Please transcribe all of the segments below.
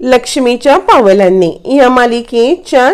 लक्ष्मीच्या पावलांनी. या मालिकेच्या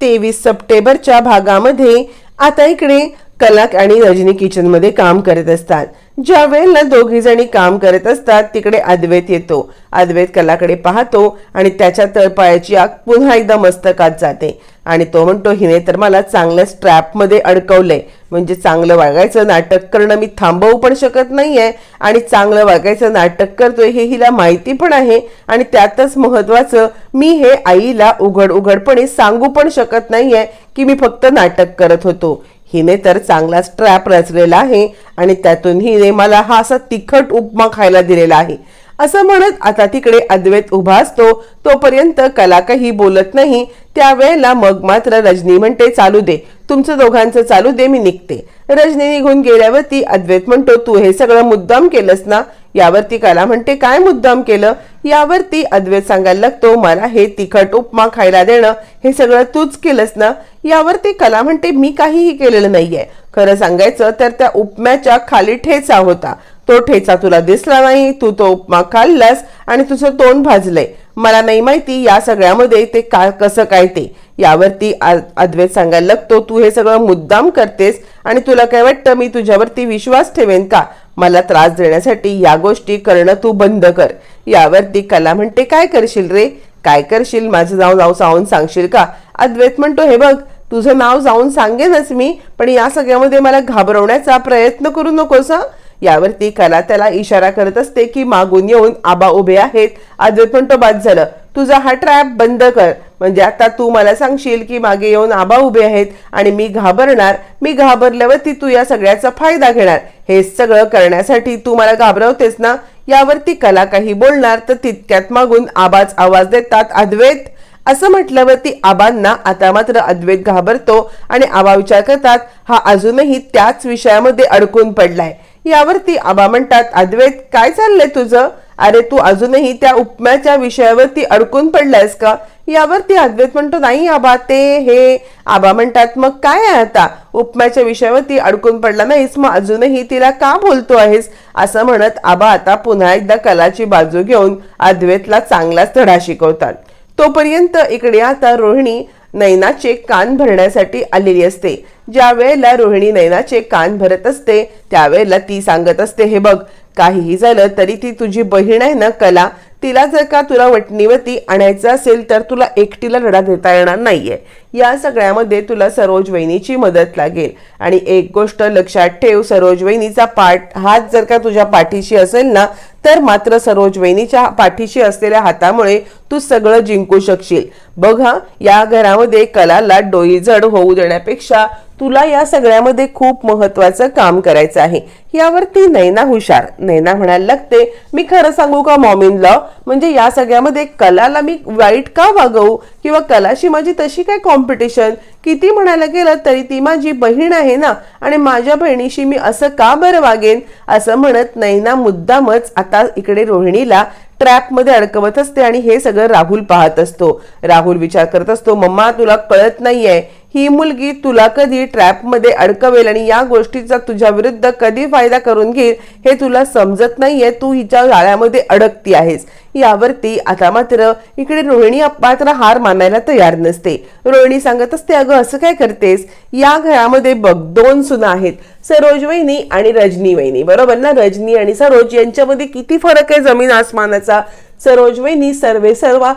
तेवीस सप्टेंबरच्या भागामध्ये आता इकडे कला आणि रजनी किचनमध्ये काम करत असतात. ज्या वेळेला दोघी जणी काम करत असतात तिकडे अद्वैत येतो. अद्वैत कलाकडे पाहतो आणि त्याच्या तळपायाची आग पुन्हा एकदा मस्तकात जाते. आणि तो म्हणतो हिने तर मला चांगल्या स्ट्रॅपमध्ये अडकवलंय. म्हणजे चांगलं वागायचं नाटक करणं मी थांबवू पण शकत नाहीये आणि चांगलं वागायचं नाटक करतोय हे हिला माहिती पण आहे आणि त्यातच महत्वाचं मी हे आईला उघड उघडपणे सांगू पण शकत नाहीये की मी फक्त नाटक करत होतो. हिने तर चांगला स्ट्रॅप रचलेला आहे आणि त्यातून हिने मला हा असा तिखट उपमा खायला दिलेला आहे. असं म्हणत आता तिकडे अद्वैत उभा असतो. तोपर्यंत कला काही बोलत नाही. त्यावेळेला मग मात्र रजनी म्हणते चालू दे. तुमचं दोघांचं चालू दे मी निघते. रजनी निघून गेल्यावरती अद्वैत म्हणतो तू हे सगळं मुद्दाम केलंस ना? यावरती कला म्हणते काय मुद्दाम केलं? यावरती अद्वैत सांगायला लागतो मला हे तिखट उपमा खायला देणं हे सगळं तूच केलंस ना? यावरती कला म्हणते मी काहीही केलेलं नाहीये. खरं सांगायचं तर त्या उपम्याच्या खाली ठेचा होता. तो ठेचा तुला दिसला नाही तू तो उपमा खाल्लास आणि तुझं तोंड भाजलंय. मला नाही माहिती या सगळ्यामध्ये ते का कसं काय ते. यावरती अद्वैत सांगायला लागतो तू हे सगळं मुद्दाम करतेस आणि तुला काय वाटतं मी तुझ्यावरती विश्वास ठेवेन का? मला त्रास देण्यासाठी या गोष्टी करणं तू बंद कर. यावरती कला म्हणते काय करशील रे? काय करशील? माझं नाव जाऊ जाऊन सांगशील का? अद्वैत म्हणतो हे बघ तुझं नाव जाऊन सांगेनच मी पण या सगळ्यामध्ये मला घाबरवण्याचा प्रयत्न करू नकोस हं? यावरती कला त्याला इशारा करत असते की मागून येऊन आबा उभे आहेत. आज पण तो बाद झालं. तुझा हा ट्रॅप बंद कर. म्हणजे आता तू मला सांगशील की मागे येऊन आबा उभे आहेत आणि मी घाबरणार. मी घाबरल्यावरती तू या सगळ्याचा फायदा घेणार. हे सगळं करण्यासाठी तू मला घाबरवतेस ना? यावरती कला काही बोलणार तर तितक्यात मागून आबाच आवाज देतात अद्वैत. असं म्हटल्यावरती आबांना आता मात्र अद्वैत घाबरतो आणि आबा विचार करतात हा अजूनही त्याच विषयामध्ये अडकून पडलाय. यावरती आबा म्हणतात अद्वैत काय चाललंय तुझं? अरे तू अजूनही त्या उपम्याच्या विषयावरती अडकून पडलायस का? यावरती अद्वैत म्हणतो नाही आबा ते हे. आबा म्हणतात मग काय आहे आता? उपम्याच्या विषयावरती अडकून पडला नाहीस मग अजूनही तिला का बोलतो आहेस? असं म्हणत आबा आता पुन्हा एकदा कलाची बाजू घेऊन अद्वैतला चांगलाच धडा शिकवतात. तोपर्यंत इकडे आता रोहिणी नैनाचे कान भरण्यासाठी आलेली असते. ज्या वेळेला रोहिणी नैनाचे कान भरत असते त्यावेळेला ती सांगत असते हे बघ काहीही झालं तरी ती तुझी बहीण आहे ना कला? तिला जर का तुला वटणीवरती आणायचं असेल तर तुला एकटीला लढा देता येणार नाहीये. या सगळ्यामध्ये तुला सरोज वहिनीची मदत लागेल. आणि एक गोष्ट लक्षात ठेव सरोज वहिनीचा पाठ हात जर का तुझ्या पाठीशी असेल ना तर मात्र सरोज वहिनीच्या पाठीशी असलेल्या हातामुळे तू सगळं जिंकू शकशील. बघ हा या घरामध्ये कलाला डोईजड होऊ देण्यापेक्षा तुला या सगळ्यामध्ये खूप महत्वाचं काम करायचं आहे. यावरती नैना हुशार. नैना म्हणायला लागते मी खरं सांगू का मॉमिन लॉ? म्हणजे या सगळ्यामध्ये कलाला मी वाईट का वागवू? किंवा कलाशी माझी तशी काय कॉम्पिटिशन किती म्हणायला गेलं तरी ती माझी बहीण आहे ना. आणि माझ्या बहिणीशी मी असं का बरं वागेन? असं म्हणत नैना मुद्दामच आता इकडे रोहिणीला ट्रॅपमध्ये अडकवत असते आणि हे सगळं राहुल पाहत असतो. राहुल विचार करत असतो मम्मा तुला कळत नाहीये. ही मुलगी तुला कधी ट्रॅपमध्ये अडकवेल आणि या गोष्टीचा तुझ्या विरुद्ध कधी फायदा करून घेईल हे तुला समजत नाहीये तू हिच्या जाळ्यामध्ये अडकती आहेस. यावरती आता मात्र इकडे रोहिणी मात्र हार मानायला तयार नसते. रोहिणी सांगत असते अगं असं काय करतेस? या घरामध्ये बघ दोन सुना आहेत सरोज वहिनी आणि रजनी वहिनी. बरोबर ना? रजनी आणि सरोज यांच्यामध्ये किती फरक आहे जमीन आसमानाचा? सरोज वहिनी सर्वे सर्वा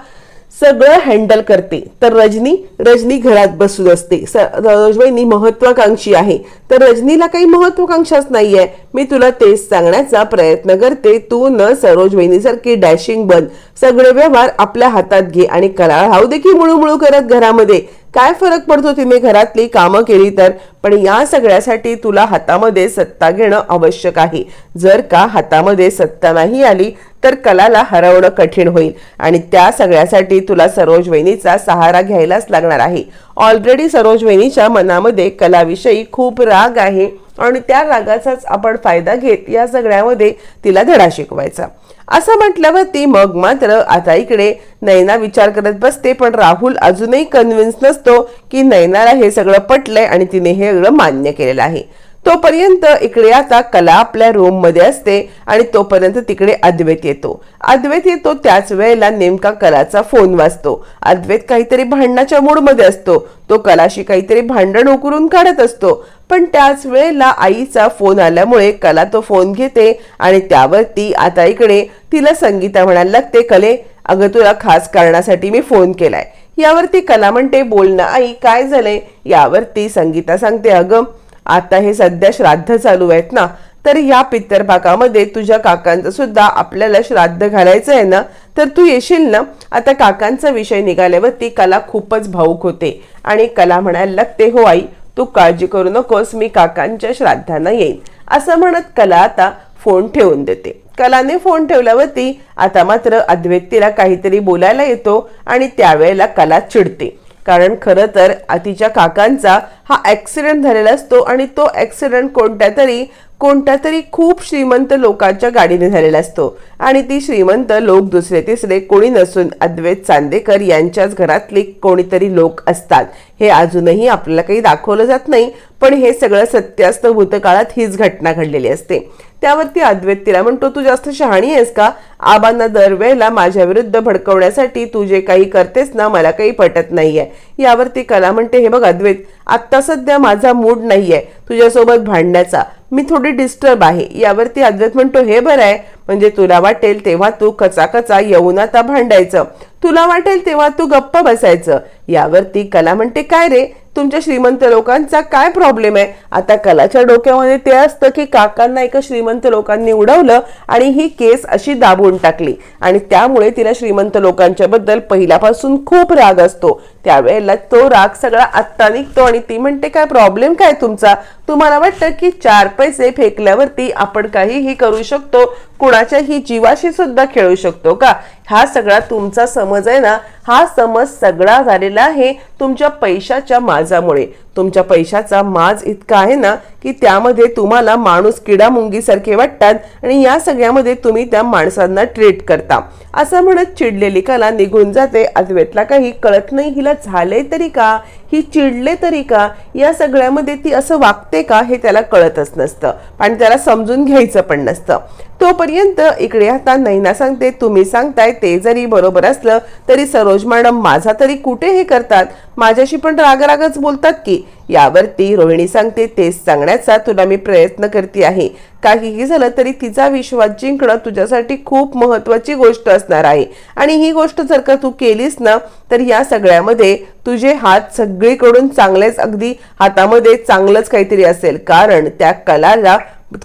सगळं हँडल करते. तर रजनी रजनी घरात बसून असते. स- सरोज वहिनी महत्वाकांक्षी आहे. तर रजनीला काही महत्वाकांक्षाच नाहीये. मी तुला तेच सांगण्याचा प्रयत्न करते. तू न सरोज वहिनीसारखी डॅशिंग बन. सगळे व्यवहार आपल्या हातात घे आणि कराळ हाऊ देखील मुळूमुळू मुळू करत घरामध्ये. काय फरक पडतो तिने घरातली कामं केली तर? पण या सगळ्यासाठी तुला हातामध्ये सत्ता घेणं आवश्यक आहे. जर का हातामध्ये सत्ता नाही आली तर कलाला हरवणं कठीण होईल. आणि त्या सगळ्यासाठी तुला सरोज वहिनीचा सहारा घ्यायलाच लागणार आहे. ऑलरेडी सरोज वहिनीच्या मनामध्ये कलाविषयी खूप राग आहे आणि त्या रागाचाच आपण फायदा घेत या सगळ्यामध्ये तिला धडा शिकवायचा. असं म्हटल्यावरती मग मात्र आता इकडे नैना विचार करत बसते पण राहुल अजूनही कन्व्हिन्स नसतो की नैनाला हे सगळं पटलंय आणि तिने हे सगळं मान्य केलेलं आहे. तोपर्यंत इकडे आता कला आपल्या रूममध्ये असते आणि तोपर्यंत तिकडे अद्वैत येतो. अद्वैत येतो त्याच वेळेला नेमका कलाचा फोन वाजतो. अद्वैत काहीतरी भांडणाच्या मूडमध्ये असतो. तो कलाशी काहीतरी भांडण उकरून काढत असतो. पण त्याच वेळेला आईचा फोन आल्यामुळे कला तो फोन घेते आणि त्यावरती आता इकडे तिला संगीता म्हणायला लागते कले अगं तुला खास कारणासाठी मी फोन केलाय. यावरती कला म्हणते बोल ना आई काय झालंय? यावरती संगीता सांगते अगं आता हे सध्या श्राद्ध चालू आहेत ना तर या पित्तरपाकामध्ये तुझ्या काकांचं सुद्धा आपल्याला श्राद्ध घालायचं आहे ना तर तू येशील ना? आता काकांचा विषय निघाल्यावरती कला खूपच भाऊक होते. आणि कला म्हणायला लागते हो आई तू काळजी करू नकोस मी काकांच्या श्राद्धांना येईन. असं म्हणत कला आता फोन ठेवून देते. कलाने फोन ठेवल्यावरती आता मात्र अद्वैत तिला काहीतरी बोलायला येतो आणि त्यावेळेला कला चिडते. कारण खरं तर तिच्या काकांचा हा ॲक्सिडेंट झालेला असतो आणि तो ॲक्सिडेंट कोणत्या तरी कोणत्या तरी खूप श्रीमंत लोकांच्या गाडीने झालेला असतो. आणि ती श्रीमंत लोक दुसरे तिसरे कोणी नसून अद्वैत चांदेकर यांच्याच घरातले कोणीतरी लोक असतात. हे अजूनही आपल्याला काही दाखवलं जात नाही पण हे सगळं सत्यास्त भूतकाळात हीच घटना घडलेली असते. त्यावरती अद्वैत तिला म्हणतो तू जास्त शहाणी आहेस का? आबांना दरवेळेला माझ्या विरुद्ध भडकवण्यासाठी तू जे काही करतेस ना मला काही पटत नाहीये. यावरती कला म्हणते हे बघ अद्वैत आत्ता सध्या माझा मूड नाहीये तुझ्यासोबत भांडण्याचा. मी थोडी डिस्टर्ब आहे. यावरती अद्वैत म्हणतो हे बरं आहे. म्हणजे तुला वाटेल तेव्हा तू कचा कचा येऊन आता भांडायचं. तुला वाटेल तेव्हा तू गप्प बसायचं. यावरती कला म्हणते काय रे? तुमच्या श्रीमंत लोकांचा काय प्रॉब्लेम आहे? आता कलाच्या डोक्यामध्ये ते असतं की काकांना एका श्रीमंत लोकांनी उडवलं आणि ही केस अशी दाबून टाकली. आणि त्यामुळे तिला श्रीमंत लोकांच्या बद्दल पहिल्यापासून खूप राग असतो. त्यावेळेला तो राग सगळा आत्ता निघतो आणि ती म्हणते काय प्रॉब्लेम काय तुमचा? तुम्हाला वाटतं की चार पैसे फेकल्यावरती आपण काहीही करू शकतो कुणाच्याही जीवाशी सुद्धा खेळू शकतो का? हा सगळा तुमचा समज आहे ना? हा समज सगळा झालेला आहे तुमच्या पैशाच्या माजामुळे. तुमच्या पैशाचा माज इतका आहे ना की त्यामध्ये तुम्हाला माणूस किडामुंगीसारखे वाटतात आणि या सगळ्यामध्ये तुम्ही त्या माणसांना ट्रीट करता. असं म्हणत चिडलेली कला निघून जाते. अद्वैतला काही कळत नाही हिला झाले तरी का? ही चिडले तरी का? या सगळ्यामध्ये ती असं वागते का? हे त्याला कळतच नसतं. आणि त्याला समजून घ्यायचं पण नसतं. तोपर्यंत इकडे आता नैना सांगते तुम्ही सांगताय ते जरी बरोबर असलं तरी सरोज मॅडम माझा तरी कुठे हे करतात? माझ्याशी पण रागरागच बोलतात की? यावरती रोहिणी सांगते तेच सांगण्याचा तुला मी प्रयत्न करते आहे. काहीही झालं तरी तिचा विश्वास जिंकणं तुझ्यासाठी खूप महत्वाची गोष्ट असणार आहे. आणि ही गोष्ट जर का तू केलीस ना तर या सगळ्यामध्ये तुझे हात सगळीकडून चांगलेच अगदी हातामध्ये चांगलंच काहीतरी असेल. कारण त्या कलाला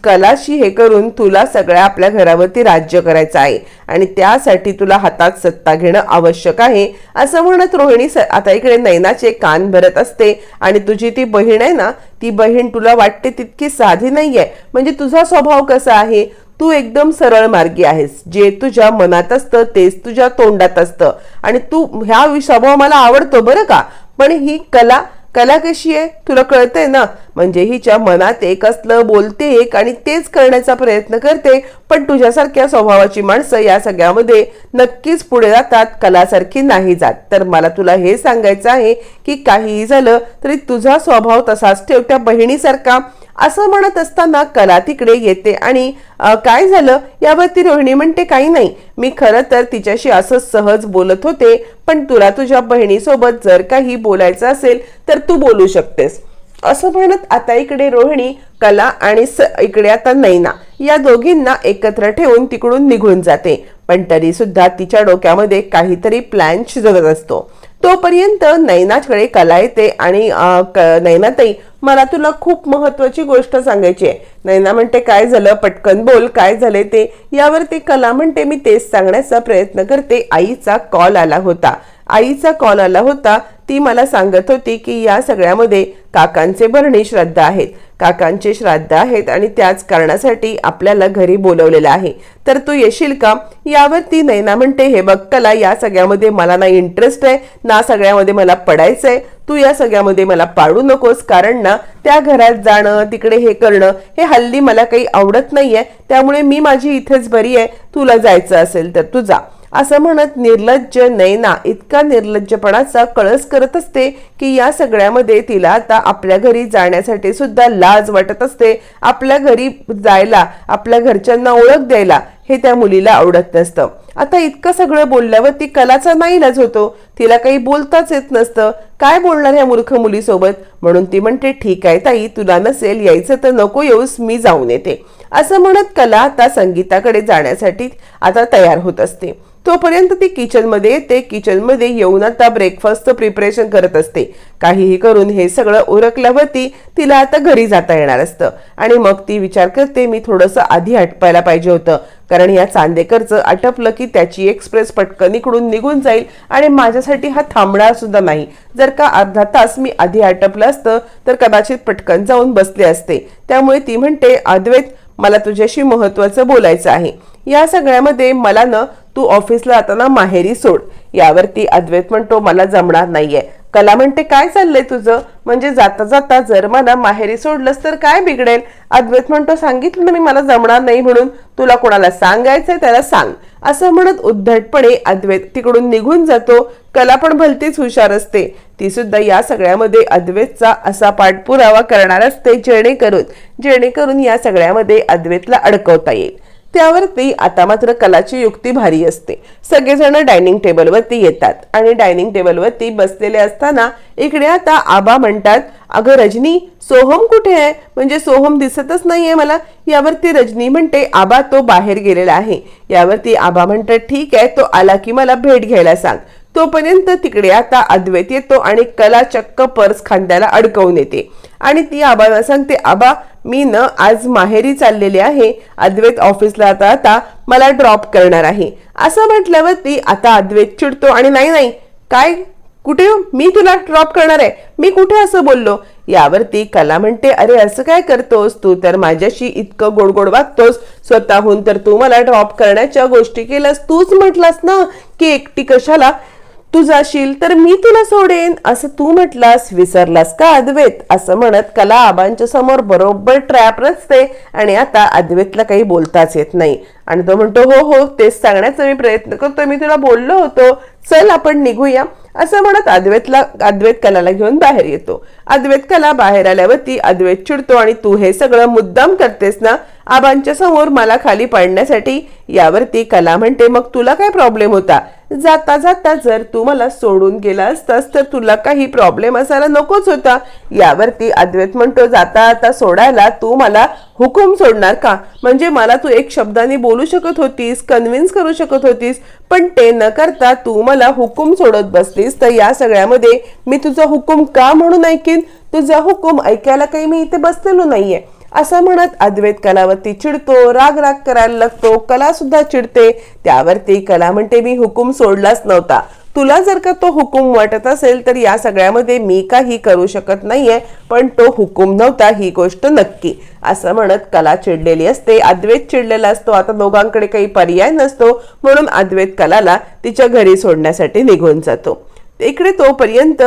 कलाशी हे करून तुला सगळ्या आपल्या घरावरती राज्य करायचं आहे. आणि त्यासाठी तुला हातात सत्ता घेणं आवश्यक आहे असं म्हणत रोहिणी स- आता इकडे नैनाचे कान भरत असते. आणि तुझी ती बहीण आहे ना ती बहीण तुला वाटते तितकी साधी नाहीये. म्हणजे तुझा स्वभाव कसा आहे? तू एकदम सरळ मार्गी आहेस. जे तुझ्या मनात असतं तेच तुझ्या तोंडात असतं. आणि तू ह्या स्वभाव मला आवडतो बरं का? पण ही कला कला कशी आहे? तुला कळतंय ना? म्हणजे हिच्या मनात एक असलं बोलते एक आणि तेच करण्याचा प्रयत्न करते पण तुझ्यासारख्या स्वभावाची माणसं या सगळ्यामध्ये नक्कीच पुढे जातात कलासारखी नाही जात. तर मला तुला हे सांगायचं आहे की काहीही झालं तरी तुझा स्वभाव तसाच ठेव त्या बहिणीसारखा. असं म्हणत असताना कला तिकडे येते आणि काय झालं? यावरती रोहिणी म्हणते काही नाही. मी खरं तर तिच्याशी असं सहज बोलत होते पण तुला तुझ्या बहिणीसोबत जर काही बोलायचं असेल तर तू बोलू शकतेस. असं म्हणत आता इकडे रोहिणी कला आणि स इकडे आता नैना या दोघींना एकत्र ठेवून तिकडून निघून जाते. पण तरी सुद्धा तिच्या डोक्यामध्ये काहीतरी प्लॅन शिजवत असतो. तोपर्यंत नैनाकडे कला येते आणि नैनाताई मला तुला खूप महत्वाची गोष्ट सांगायची आहे. नैना म्हणते काय झालं? पटकन बोल काय झाले ते? यावरती कला म्हणते मी तेच सांगण्याचा प्रयत्न करते. आईचा कॉल आला होता. आईचा कॉल आला होता. ती मला सांगत होती की या सगळ्यामध्ये काकांचे भरणी श्रद्धा आहेत. काकांचे श्राद्ध आहेत आणि त्याच कारणासाठी आपल्याला घरी बोलवलेलं आहे. तर तू येशील का? यावरती नैना म्हणते हे बघ कला या सगळ्यामध्ये मला ना इंटरेस्ट आहे ना सगळ्यामध्ये मला पडायचं आहे तू या सगळ्यामध्ये मला पाडू नकोस. कारण ना त्या घरात जाणं तिकडे हे करणं हे हल्ली मला काही आवडत नाहीये. त्यामुळे मी माझी इथेच बरी आहे. तुला जायचं असेल तर तू जा. असं म्हणत निर्लज्ज नैना इतका निर्लज्जपणाचा कळस करत असते की या सगळ्यामध्ये तिला आता आपल्या घरी जाण्यासाठी सुद्धा लाज वाटत असते. आपल्या घरी जायला आपल्या घरच्यांना ओळख द्यायला हे त्या मुलीला आवडत नसतं. आता इतकं सगळं बोलल्यावर ती कलाचा नाहीलाच होतो. तिला काही बोलताच येत नसतं. काय बोलणार या मूर्ख मुलीसोबत? म्हणून ती म्हणते ठीक आहे ताई तुला नसेल यायचं तर नको येऊस मी जाऊन येते. असं म्हणत कला आता संगीताकडे जाण्यासाठी आता तयार होत असते. तोपर्यंत ती किचनमध्ये येते किचनमध्ये येऊन आता ब्रेकफास्टचं प्रिपरेशन करत असते. काहीही करून हे सगळं उरकल्यावरती तिला आता घरी जाता येणार असतं. आणि मग ती विचार करते मी थोडंसं आधी आटपायला पाहिजे होतं. कारण या चांदेकरचं आटपलं की त्याची एक्सप्रेस पटकन इकडून निघून जाईल आणि माझ्यासाठी हा थांबणार सुद्धा नाही. जर का अर्धा तास मी आधी आटपलं असतं तर कदाचित पटकन जाऊन बसले असते. त्यामुळे ती म्हणते अद्वैत मला तुझ्याशी महत्वाचं बोलायचं आहे. या सगळ्यामध्ये मला ना तू ऑफिसला जाताना माहेरी सोड. यावरती अद्वैत म्हणतो मला जमणार नाहीये. कला म्हणते काय चाललंय तुझं? म्हणजे जाता जाता जर मला माहेरी सोडलंस तर काय बिघडेल? अद्वैत म्हणतो सांगितलं ना मी मला जमणार नाही म्हणून. तुला कोणाला सांगायचंय त्याला सांग. असं म्हणत उद्धटपणे अद्वैत तिकडून निघून जातो. कला पण भलतीच हुशार असते. ती सुद्धा या सगळ्यामध्ये अद्वैतचा असा पाठपुरावा करणार असते जेणेकरून जेणेकरून या सगळ्यामध्ये अद्वैतला अडकवता येईल. त्यावरती आता मात्र कलाची युक्ती भारी असते. सगळेजण डायनिंग टेबलवरती येतात आणि डायनिंग टेबलवरती बसलेले असताना इकडे आता आबा म्हणतात अगं रजनी सोहम कुठे आहे? म्हणजे सोहम दिसतच नाहीये मला. यावरती रजनी म्हणते आबा तो बाहेर गेलेला आहे. यावरती आबा म्हणतात ठीक आहे तो आला की मला भेट घ्यायला सांग. तोपर्यंत तिकडे आता अद्वैत येतो आणि कला चक्क पर्स खांद्याला अडकवून येते. आणि ती आबाला सांगते आबा मी न आज माहेरी चाललेले आहे. अद्वैत ऑफिसला आता आता मला ड्रॉप करणार आहे. असं म्हटल्यावर ती आता अद्वैत चिडतो आणि नाही नाही काय कुठे हो? मी तुला ड्रॉप करणार आहे. मी कुठे असं बोललो? यावरती कला म्हणते अरे असं काय करतोस? तू तर माझ्याशी इतकं गोड गोड वागतोस. स्वतःहून तर तू मला ड्रॉप करण्याच्या गोष्टी केल्यास तूच म्हटलास ना की एकटी कशाला तू जाशील तर मी तुला सोडेन असं तू म्हटलास विसरलास का अद्वैत? असं म्हणत कला आबांच्या समोर बरोबर ट्रॅप रचते आणि आता अद्वैतला काही बोलताच येत नाही. आणि तो म्हणतो हो हो तेच सांगण्याचा मी प्रयत्न करतो मी तुला बोललो होतो. चल आपण निघूया. असं म्हणत अद्वैतला अद्वैत कलाला घेऊन बाहेर येतो. अद्वैत कला बाहेर आल्यावरती अद्वैत चिडतो आणि तू हे सगळं मुद्दाम करतेस ना? आबांच्या समोर मला खाली पाडण्यासाठी? यावरती कला म्हणते मग तुला काय प्रॉब्लेम होता? जाता जाता जर तू मला सोडून गेला असतास तर तुला काही प्रॉब्लेम असायला नकोच होता. यावरती अद्वैत म्हणतो जाता आता सोडायला तू मला हुकूम सोडणार का? म्हणजे मला तू एक शब्दाने बोलू शकत होतीस कन्व्हिन्स करू शकत होतीस पण ते न करता तू मला हुकूम सोडत बसलीस. तर या सगळ्यामध्ये मी तुझा हुकूम का म्हणून ऐकीन? तुझा हुकूम ऐकायला काही मी इथे बसलेलो नाहीये. असं म्हणत अद्वैत कलावरती चिडतो राग राग करायला लागतो कला सुद्धा चिडते. त्यावरती कला म्हणते मी हुकूम सोडलाच नव्हता. तुला जर का तो हुकूम वाटत असेल तर या सगळ्यामध्ये मी काही करू शकत नाहीये पण तो हुकूम नव्हता ही गोष्ट नक्की. असं म्हणत कला चिडलेली असते. अद्वैत चिडलेला असतो. आता दोघांकडे काही पर्याय नसतो. म्हणून अद्वैत कलाला तिच्या घरी सोडण्यासाठी निघून जातो. इकडे तोपर्यंत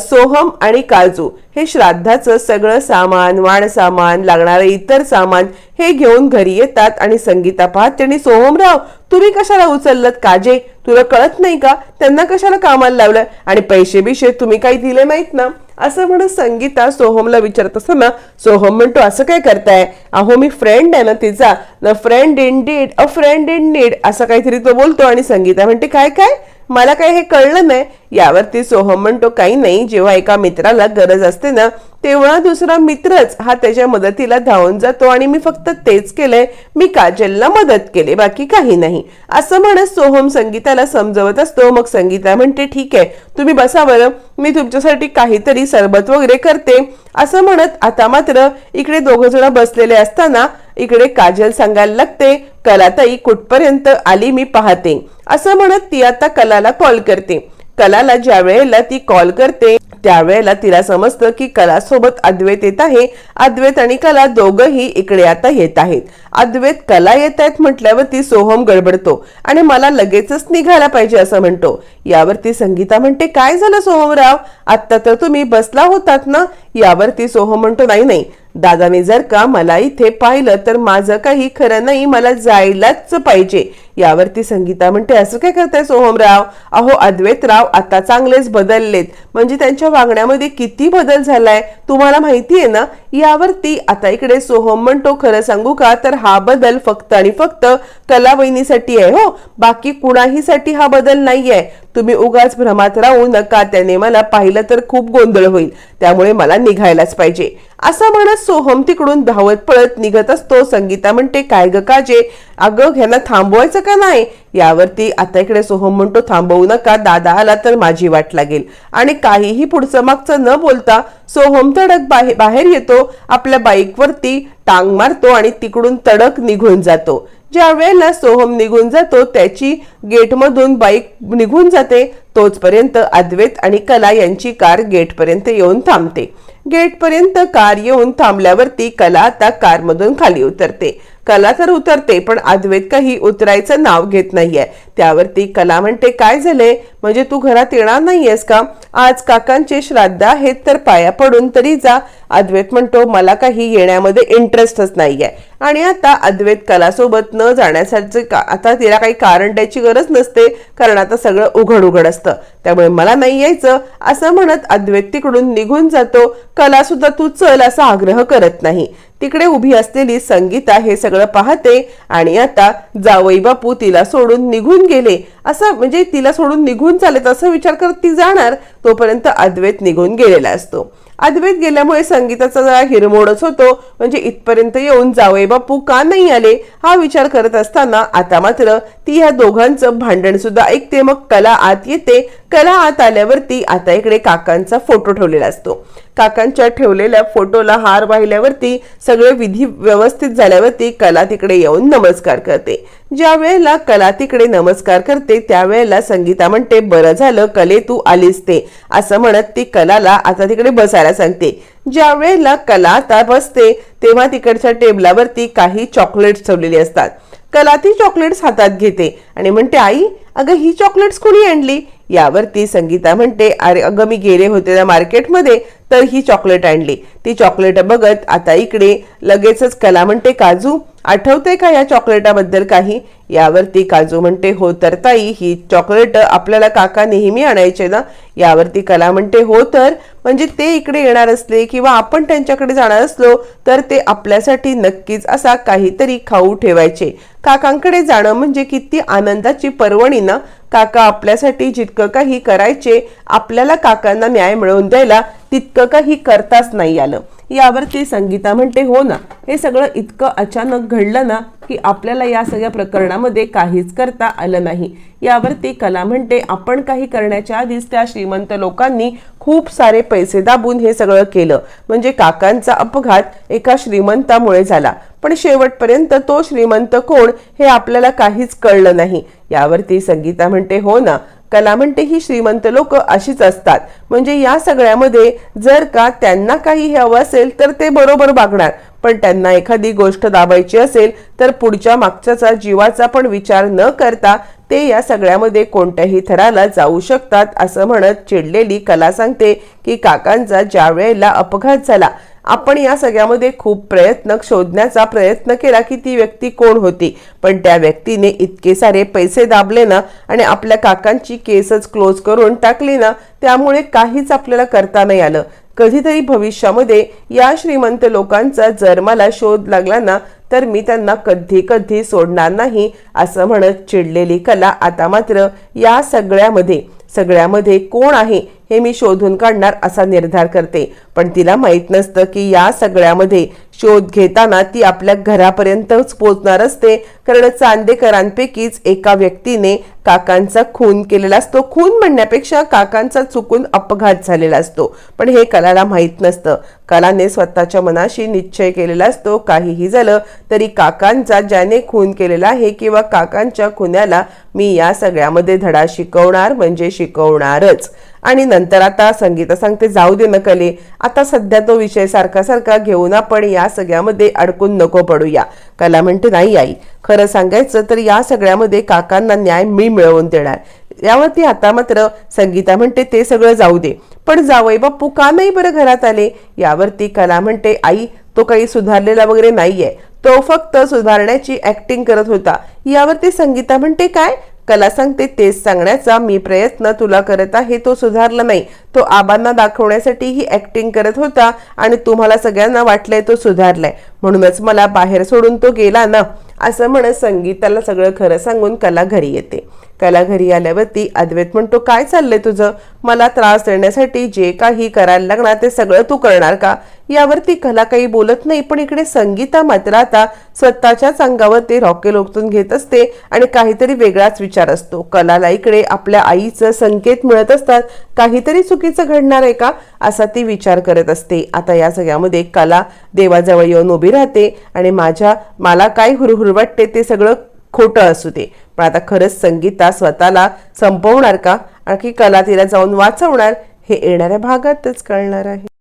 सोहम आणि काजू हे श्राद्धाचं सगळं सामान वाण सामान लागणारं इतर सामान हे घेऊन घरी येतात आणि संगीता पाहते आणि सोहमराव तुम्ही कशाला उचललत काजे? तुला कळत नाही का? त्यांना कशाला कामाला लावलं? आणि पैसे बिशे तुम्ही काही दिले नाहीत ना? असं म्हणत संगीता सोहमला विचारत असताना सोहम म्हणतो असं काय करताय? अहो मी फ्रेंड आहे ना तिचा. न friend in deed a friend in need असं काहीतरी तो बोलतो आणि संगीता म्हणते काय काय? मला काय हे कळलं नाही? यावरती सोहम म्हणतो काही नाही जेव्हा एका मित्राला गरज असते ना तेव्हा दुसरा मित्रच हा त्याच्या मदतीला धावून जातो आणि मी फक्त तेच केलंय. मी काजलला मदत केली बाकी काही नाही. असं म्हणत सोहम संगीताला समजवत असतो. मग संगीता म्हणते ठीक आहे तुम्ही बसा बरं. मी तुमच्यासाठी काहीतरी सरबत वगैरे करते. असं म्हणत आता मात्र इकडे दोघ जण बसलेले असताना इकडे काजल सांगायला लागते कलाताई कुठपर्यंत आली मी पाहते. असं म्हणत ती आता कलाला कॉल करते. कलाला ज्या वेळेला ती कॉल करते त्यावेळेला तिला समजतं की कला सोबत अद्वैत येत आहे. अद्वैत आणि कला दोघंही इकडे आता येत आहेत. अद्वैत कला येत आहेत म्हटल्यावर ती सोहम गडबडतो आणि मला लगेचच निघायला पाहिजे असं म्हणतो. यावरती संगीता म्हणते काय झालं सोहमराव? आत्ता तर तुम्ही बसला होतात ना? यावरती सोहम म्हणतो नाही नाही. दादाने जर का मला इथे पाहिलं तर माझं काही खरं नाही मला जायलाच पाहिजे. यावरती संगीता म्हणते असं काय करताय सोहमराव? अहो अद्वैतराव आता चांगलेच बदललेत. म्हणजे त्यांच्या वागण्यामध्ये किती बदल झालाय? तुम्हाला माहिती आहे ना? यावरती आता इकडे सोहम म्हणतो खरं सांगू का? तर हा बदल फक्त आणि फक्त कला वहिनीसाठी आहे हो. बाकी कुणाहीसाठी हा बदल नाहीये. तुम्ही उगाच भ्रमात राहू नका. त्याने मला पाहिलं तर खूप गोंधळ होईल. त्यामुळे मला निघायलाच पाहिजे. असं म्हणत सोहम तिकडून धावत पळत निघत असतो. संगीता म्हणते काय ग काजे? अगं ह्यांना थांबवायचं का नाही? यावरती आता इकडे सोहम म्हणतो थांबवू नका. दादा आला तर माझी वाट लागेल. आणि काहीही पुढचं मागचं न बोलता सोहम तडक बाहेर बाहेर येतो. आपल्या बाईकवरती टांग मारतो आणि तिकडून तडक निघून जातो. ज्या वेळेला सोहम निघून जातो त्याची गेटमधून बाईक निघून जाते तोचपर्यंत अद्वैत आणि कला यांची कार गेटपर्यंत येऊन थांबते. गेटपर्यंत कार येऊन थांबल्यावरती कला आता कारमधून खाली उतरते. कला तर उतरते पण अद्वैत काही उतरायचं नाव घेत नाहीये. त्यावरती कला म्हणते काय झाले म्हणजे तू घरात येणार नाहीयेस का? आज काकांचे श्राद्ध आहेत तर पाया पडून तरी जा. अद्वैत म्हणतो मला काही येण्यामध्ये इंटरेस्टच नाहीये. आणि आता अद्वैत कलासोबत न जाण्यासाठी का- आता तिला काही कारण द्यायची गरज नसते कारण आता सगळं उघड उघड असतं. त्यामुळे मला नाही यायचं असं म्हणत अद्वैत तिकडून निघून जातो. कला सुद्धा तू चल असा आग्रह करत नाही. तिकडे उभी असलेली संगीता हे सगळं पाहते आणि आता जावई बापू तिला सोडून निघून गेले. असं म्हणजे तिला सोडून निघून चालेत असा विचार करत ती जाणार तोपर्यंत अद्वैत निघून गेलेला असतो. अद्वैत गेल्यामुळे संगीताचा जरा हिरमोडच होतो. म्हणजे इथपर्यंत येऊन जावई बापू का नाही आले? हा विचार करत असताना आता मात्र ती ह्या दोघांचं भांडण सुद्धा ऐकते. मग कला आत येते. कला आत आल्यावरती आता इकडे काकांचा फोटो ठेवलेला असतो. काकांच्या ठेवलेल्या फोटोला हार वाहिल्यावरती सगळे विधी व्यवस्थित झाल्यावरती कला तिकडे येऊन नमस्कार करते. ज्या वेळेला कला तिकडे नमस्कार करते त्यावेळेला संगीता म्हणते बरं झालं कले तू आलीस ते. असं म्हणत ती कलाला आता तिकडे बसायला सांगते. ज्या वेळेला कला आता बसते तेव्हा तिकडच्या टेबलावरती काही चॉकलेट्स ठेवलेली असतात. कला ती चॉकलेट्स हातात घेते आणि म्हणते आई अगं ही चॉकलेट्स कोणी आणली? यावरती संगीता म्हणते अरे अगं मी गेले होते ना मार्केटमध्ये तर ही चॉकलेट आणली. ती चॉकलेट बघत आता इकडे लगेचच कला म्हणते काजू आठवते का या चॉकलेटाबद्दल काही? यावरती काजू म्हणते हो तर ताई ही चॉकलेट आपल्याला काका नेहमी आणायचे ना? यावरती कला म्हणते हो तर. म्हणजे ते इकडे येणार असले किंवा आपण त्यांच्याकडे जाणार असलो तर ते आपल्यासाठी नक्कीच असा काहीतरी खाऊ ठेवायचे. काकांकडे जाणं म्हणजे किती आनंदाची पर्वणी ना? काका आपल्यासाठी जितकं काही करायचे आपल्याला काकांना न्याय मिळवून द्यायला तितकं काही करताच नाही आलं. यावरती संगीता म्हणते हो ना हे सगळं इतकं अचानक घडलं ना की आपल्याला या सगळ्या प्रकरणामध्ये काहीच करता आलं नाही. यावरती कला म्हणते आपण काही करण्याच्या आधीच त्या श्रीमंत लोकांनी खूप सारे पैसे दाबून हे सगळं केलं. म्हणजे काकांचा अपघात एका श्रीमंतामुळे झाला. पण शेवटपर्यंत तो श्रीमंत कोण हे आपल्याला काहीच कळलं नाही. यावरती संगीता म्हणते हो ना कला म्हणते ही श्रीमंत लोक अशीच असतात. म्हणजे या सगळ्यामध्ये जर का त्यांना काही हवं असेल तर ते बरोबर वागणार. पण त्यांना एखादी गोष्ट दाबायची असेल तर पुढच्या मागच्याचा जीवाचा पण विचार न करता ते या सगळ्यामध्ये कोणत्याही थराला जाऊ शकतात असं म्हणत चिडलेली कला सांगते की काकांचा ज्या वेळेला अपघात झाला आपण या सगळ्यामध्ये खूप प्रयत्न शोधण्याचा प्रयत्न केला की ती व्यक्ती कोण होती. पण त्या व्यक्तीने इतके सारे पैसे दाबले ना आणि आपल्या काकांची केसच क्लोज करून टाकली ना त्यामुळे काहीच आपल्याला करता नाही आलं. कधीतरी भविष्यामध्ये या श्रीमंत लोकांचा जर मला शोध लागला ना तर मी त्यांना कधी कधी सोडणार नाही असं म्हणत चिडलेली कला आता मात्र या सगळ्यामध्ये सगळ्यामध्ये कोण आहे हे मी शोधून काढणार असा निर्धार करते. पण तिला माहीत नसतं की या सगळ्यामध्ये शोध घेताना ती आपल्या घरापर्यंतच पोचणार असते कारण चांदेकरांपैकीच एका व्यक्तीने काकांचा खून केलेला असतो. खून म्हणण्यापेक्षा काकांचा चुकून अपघात झालेला असतो. पण हे कलाला माहीत नसतं. कलाने स्वतःच्या मनाशी निश्चय केलेला असतो. काहीही झालं तरी काकांचा ज्याने खून केलेला आहे किंवा काकांच्या खुन्याला मी या सगळ्यामध्ये धडा शिकवणार म्हणजे शिकवणारच. आणि नंतर आता संगीता सांगते जाऊ दे नकले आता सध्या तो विषय सारखा सारखा घेऊन आपण या सगळ्यामध्ये अडकून नको पडूया. कला म्हणते नाही आई खरं सांगायचं तर या सगळ्यामध्ये काकांना न्याय मी मिळवून देणार. यावरती आता मात्र संगीता म्हणते ते सगळं जाऊ दे पण जावई बाप्पू का नाही बरं घरात आले? यावरती कला म्हणते आई तो काही सुधारलेला वगैरे नाहीये तो फक्त सुधारण्याची ऍक्टिंग करत होता. यावरती संगीता म्हणते काय? कला सांगते तेच सांगण्याचा मी प्रयत्न तुला करत आहे तो सुधारला नाही. तो आबांना दाखवण्यासाठी ही ऍक्टिंग करत होता आणि तुम्हाला सगळ्यांना वाटलंय तो सुधारलाय. म्हणूनच मला बाहेर सोडून तो गेला ना असं म्हणत संगीताला सगळं खरं सांगून कला घरी येते. त्याला घरी आल्यावरती अद्वैत म्हणतो काय चाललंय तुझं? मला त्रास देण्यासाठी जे काही करायला लागणार ते सगळं तू करणार का? यावरती कला काही बोलत नाही पण इकडे संगीता मात्र आता स्वतःच्याच अंगावर ते रॉकेल ओकतून घेत असते आणि काहीतरी वेगळाच विचार असतो. कलाला इकडे आपल्या आईचं संकेत मिळत असतात. काहीतरी चुकीचं घडणार आहे का? असा ती विचार करत असते. आता या सगळ्यामध्ये कला देवाजवळ येऊन उभी राहते आणि माझ्या मला काय हुरहुर वाटते ते सगळं खोटं असू दे. पण आता खरंच संगीता स्वतःला संपवणार का? आणखी कला तिला जाऊन वाचवणार? हे येणाऱ्या भागातच कळणार आहे.